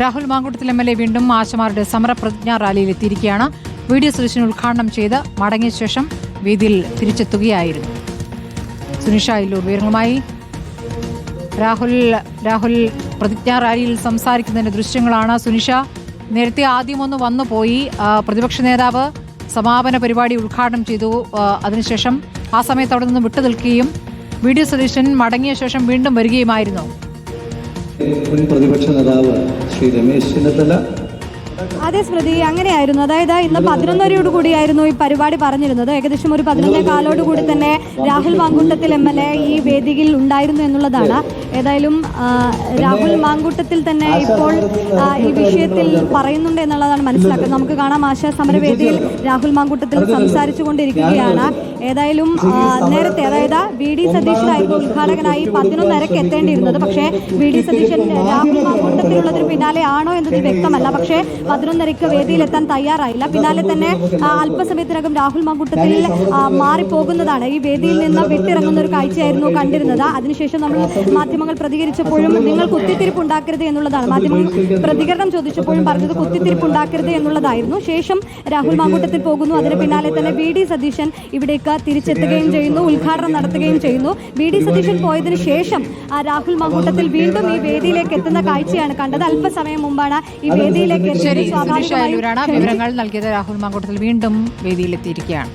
Rahul Mankoottathil M L A വീണ്ടും ആശമാരുടെ സമരപ്രതിജ്ഞാ റാലിയിൽ എത്തിയിരിക്കുകയാണ്. വി ഡി സതീശൻ ഉദ്ഘാടനം ചെയ്ത് മടങ്ങിയ ശേഷം വേദിയിൽ തിരിച്ചെത്തുകയായിരുന്നു. സുനിഷ ഇല്ലൂർ വിവരങ്ങളുമായി രാഹുൽ രാഹുൽ പ്രതിജ്ഞാ റാലിയിൽ സംസാരിക്കുന്നതിന്റെ ദൃശ്യങ്ങളാണ് സുനിഷ. നേരത്തെ ആദ്യം ഒന്ന് വന്നു പോയി. പ്രതിപക്ഷ നേതാവ് സമാപന പരിപാടി ഉദ്ഘാടനം ചെയ്തു. അതിനുശേഷം ആ സമയത്ത് അവിടെ നിന്ന് വിട്ടു നിൽക്കുകയും വി ഡി സതീശൻ മടങ്ങിയ ശേഷം വീണ്ടും വരികയുമായിരുന്നു. പ്രതിപക്ഷ നേതാവ് ശ്രീ രമേശ് ചെന്നിത്തല അതെ സ്മൃതി അങ്ങനെയായിരുന്നു. അതായത് ഇന്ന് പതിനൊന്നരയോട് കൂടിയായിരുന്നു ഈ പരിപാടി പറഞ്ഞിരുന്നത്. ഏകദേശം ഒരു പതിനൊന്നേ കാലോട് കൂടി തന്നെ Rahul Mankoottathil M L A ഈ വേദിയിൽ ഉണ്ടായിരുന്നു എന്നുള്ളതാണ്. ഏതായാലും രാഹുൽ മാങ്കൂട്ടത്തിൽ തന്നെ ഇപ്പോൾ ഈ വിഷയത്തിൽ പറയുന്നുണ്ട് എന്നുള്ളതാണ് മനസ്സിലാക്കുന്നത്. നമുക്ക് കാണാം ആശാ സമരവേദിയിൽ രാഹുൽ മാങ്കൂട്ടത്തിൽ സംസാരിച്ചു കൊണ്ടിരിക്കുകയാണ്. ഏതായാലും നേരത്തെ അതായത് വി ഡി സതീശനായിരുന്നു ഉദ്ഘാടകനായി പതിനൊന്നരക്ക് എത്തേണ്ടിയിരുന്നത്. പക്ഷേ വി ഡി സതീശൻ രാഹുൽ മാങ്കൂട്ടത്തിലുള്ളതിന് പിന്നാലെ ആണോ എന്നത് വ്യക്തമല്ല. പക്ഷേ പതിനൊന്നരയ്ക്ക് വേദിയിലെത്താൻ തയ്യാറായില്ല. പിന്നാലെ തന്നെ അല്പസമയത്തിനകം രാഹുൽ മാങ്കൂട്ടത്തിൽ മാറിപ്പോകുന്നതാണ്. ഈ വേദിയിൽ നിന്ന് വിട്ടിറങ്ങുന്ന ഒരു കാഴ്ചയായിരുന്നു കണ്ടിരുന്നത്. അതിനുശേഷം നമ്മൾ മാധ്യമങ്ങൾ പ്രതികരിച്ചപ്പോഴും നിങ്ങൾ കുത്തിത്തിരിപ്പ് ഉണ്ടാക്കരുത് എന്നുള്ളതാണ്. മാധ്യമങ്ങൾ പ്രതികരണം ചോദിച്ചപ്പോഴും പറഞ്ഞത് കുത്തിത്തിരിപ്പ് ഉണ്ടാക്കരുത് എന്നുള്ളതായിരുന്നു. ശേഷം രാഹുൽ മാങ്കൂട്ടത്തിൽ പോകുന്നു. അതിന് പിന്നാലെ തന്നെ വി ഡി സതീശൻ ഇവിടേക്ക് തിരിച്ചെത്തുകയും ചെയ്യുന്നു. ഉദ്ഘാടനം നടത്തുകയും ചെയ്യുന്നു. വി ഡി സതീശൻ പോയതിനു ശേഷം രാഹുൽ മാങ്കൂട്ടത്തിൽ വീണ്ടും ഈ വേദിയിലേക്ക് എത്തുന്ന കാഴ്ചയാണ് കണ്ടത്. അല്പസമയം മുമ്പാണ് ഈ വേദിയിലേക്ക് എത്തിയത്. സുനിഷ സ്വാഭാവികമായും വിവരങ്ങൾ നൽകിയത് രാഹുൽ മാങ്കൂട്ടത്തിൽ വീണ്ടും വേദിയിലെത്തിയിരിക്കുകയാണ്.